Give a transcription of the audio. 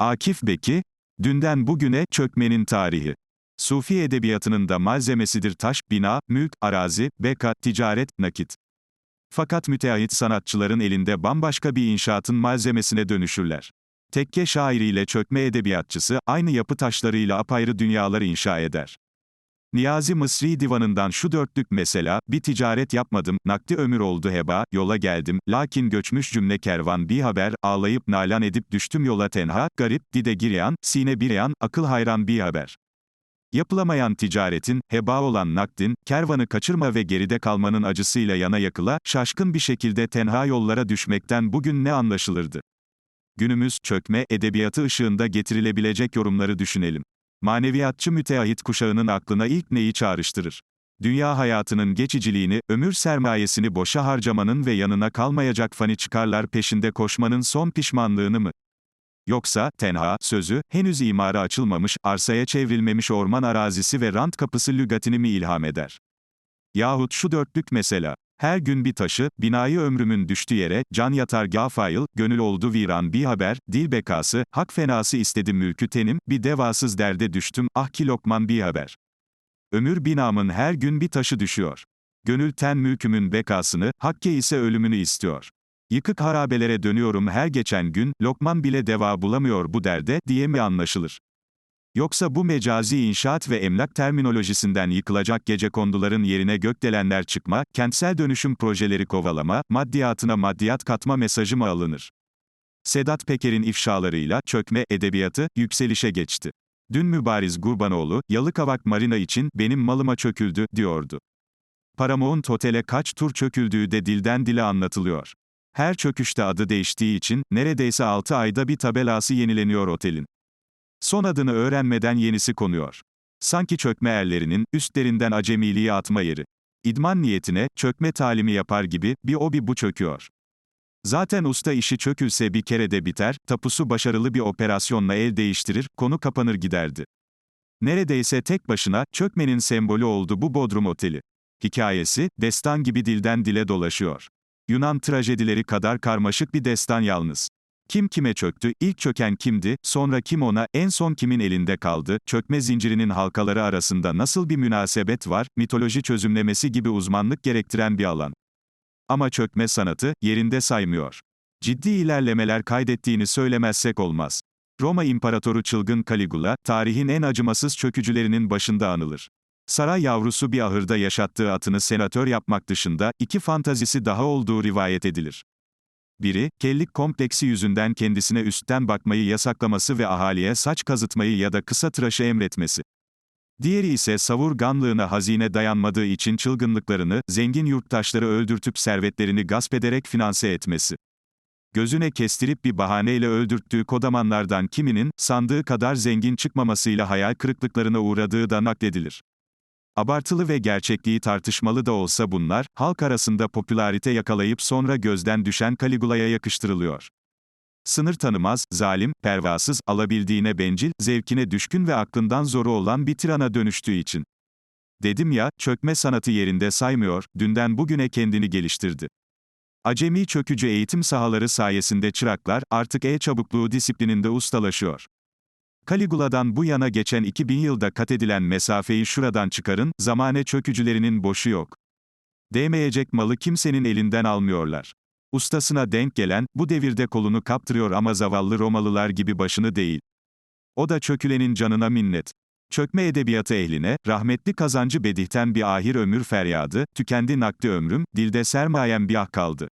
Akif Beki, dünden bugüne çökmenin tarihi. Sufi edebiyatının da malzemesidir taş, bina, mülk, arazi, beka, ticaret, nakit. Fakat müteahhit sanatçıların elinde bambaşka bir inşaatın malzemesine dönüşürler. Tekke şairiyle çökme edebiyatçısı, aynı yapı taşlarıyla apayrı dünyalar inşa eder. Niyazi Mısri divanından şu dörtlük mesela, bir ticaret yapmadım, nakdi ömür oldu heba, yola geldim, lakin göçmüş cümle kervan bir haber, ağlayıp nalan edip düştüm yola tenha, garip, dide giryan, sine biryan, akıl hayran bir haber. Yapılamayan ticaretin, heba olan nakdin, kervanı kaçırma ve geride kalmanın acısıyla yana yakıla, şaşkın bir şekilde tenha yollara düşmekten bugün ne anlaşılırdı? Günümüz, çökme, edebiyatı ışığında getirilebilecek yorumları düşünelim. Maneviyatçı müteahhit kuşağının aklına ilk neyi çağrıştırır? Dünya hayatının geçiciliğini, ömür sermayesini boşa harcamanın ve yanına kalmayacak fani çıkarlar peşinde koşmanın son pişmanlığını mı? Yoksa, tenha, sözü, henüz imara açılmamış, arsaya çevrilmemiş orman arazisi ve rant kapısı lügatini mi ilham eder? Yahut şu dörtlük mesela. Her gün bir taşı, binayı ömrümün düştü yere, can yatar gafail, gönül oldu viran bir haber, dil bekası, hak fenası istedim mülkü tenim, bir devasız derde düştüm, ah ki lokman bir haber. Ömür binamın her gün bir taşı düşüyor. Gönül ten mülkümün bekasını, hakke ise ölümünü istiyor. Yıkık harabelere dönüyorum her geçen gün, lokman bile deva bulamıyor bu derde, diye mi anlaşılır? Yoksa bu mecazi inşaat ve emlak terminolojisinden yıkılacak gecekonduların yerine gökdelenler çıkma, kentsel dönüşüm projeleri kovalama, maddiyatına maddiyat katma mesajı mı alınır? Sedat Peker'in ifşalarıyla çökme edebiyatı yükselişe geçti. Dün Mübariz Gurbanoğlu, Yalıkavak Marina için benim malıma çöküldü diyordu. Paramount Otel'e kaç tur çöküldüğü de dilden dile anlatılıyor. Her çöküşte adı değiştiği için neredeyse 6 ayda bir tabelası yenileniyor otelin. Son adını öğrenmeden yenisi konuyor. Sanki çökme erlerinin, üstlerinden acemiliği atma yeri. İdman niyetine, çökme talimi yapar gibi, bir o bir bu çöküyor. Zaten usta işi çökülse bir kerede biter, tapusu başarılı bir operasyonla el değiştirir, konu kapanır giderdi. Neredeyse tek başına, çökmenin sembolü oldu bu Bodrum Oteli. Hikayesi, destan gibi dilden dile dolaşıyor. Yunan trajedileri kadar karmaşık bir destan yalnız. Kim kime çöktü, ilk çöken kimdi, sonra kim ona, en son kimin elinde kaldı, çökme zincirinin halkaları arasında nasıl bir münasebet var, mitoloji çözümlemesi gibi uzmanlık gerektiren bir alan. Ama çökme sanatı, yerinde saymıyor. Ciddi ilerlemeler kaydettiğini söylemezsek olmaz. Roma İmparatoru Çılgın Caligula, tarihin en acımasız çökücülerinin başında anılır. Saray yavrusu bir ahırda yaşattığı atını senatör yapmak dışında, iki fantazisi daha olduğu rivayet edilir. Biri, kellik kompleksi yüzünden kendisine üstten bakmayı yasaklaması ve ahaliye saç kazıtmayı ya da kısa tıraşı emretmesi. Diğeri ise savurganlığına hazine dayanmadığı için çılgınlıklarını, zengin yurttaşları öldürtüp servetlerini gasp ederek finanse etmesi. Gözüne kestirip bir bahaneyle öldürttüğü kodamanlardan kiminin, sandığı kadar zengin çıkmamasıyla hayal kırıklıklarına uğradığı da nakledilir. Abartılı ve gerçekliği tartışmalı da olsa bunlar, halk arasında popülarite yakalayıp sonra gözden düşen Caligula'ya yakıştırılıyor. Sınır tanımaz, zalim, pervasız, alabildiğine bencil, zevkine düşkün ve aklından zoru olan bir tirana dönüştüğü için. Dedim ya, çökme sanatı yerinde saymıyor, dünden bugüne kendini geliştirdi. Acemi çökücü eğitim sahaları sayesinde çıraklar, artık e-çabukluğu disiplininde ustalaşıyor. Caligula'dan bu yana geçen 2000 yılda kat edilen mesafeyi şuradan çıkarın, zamane çökücülerinin boşu yok. Değmeyecek malı kimsenin elinden almıyorlar. Ustasına denk gelen, bu devirde kolunu kaptırıyor ama zavallı Romalılar gibi başını değil. O da çökülenin canına minnet. Çökme edebiyatı ehline, rahmetli kazancı bedihten bir ahir ömür feryadı, tükendi nakdi ömrüm, dilde sermayem bir ah kaldı.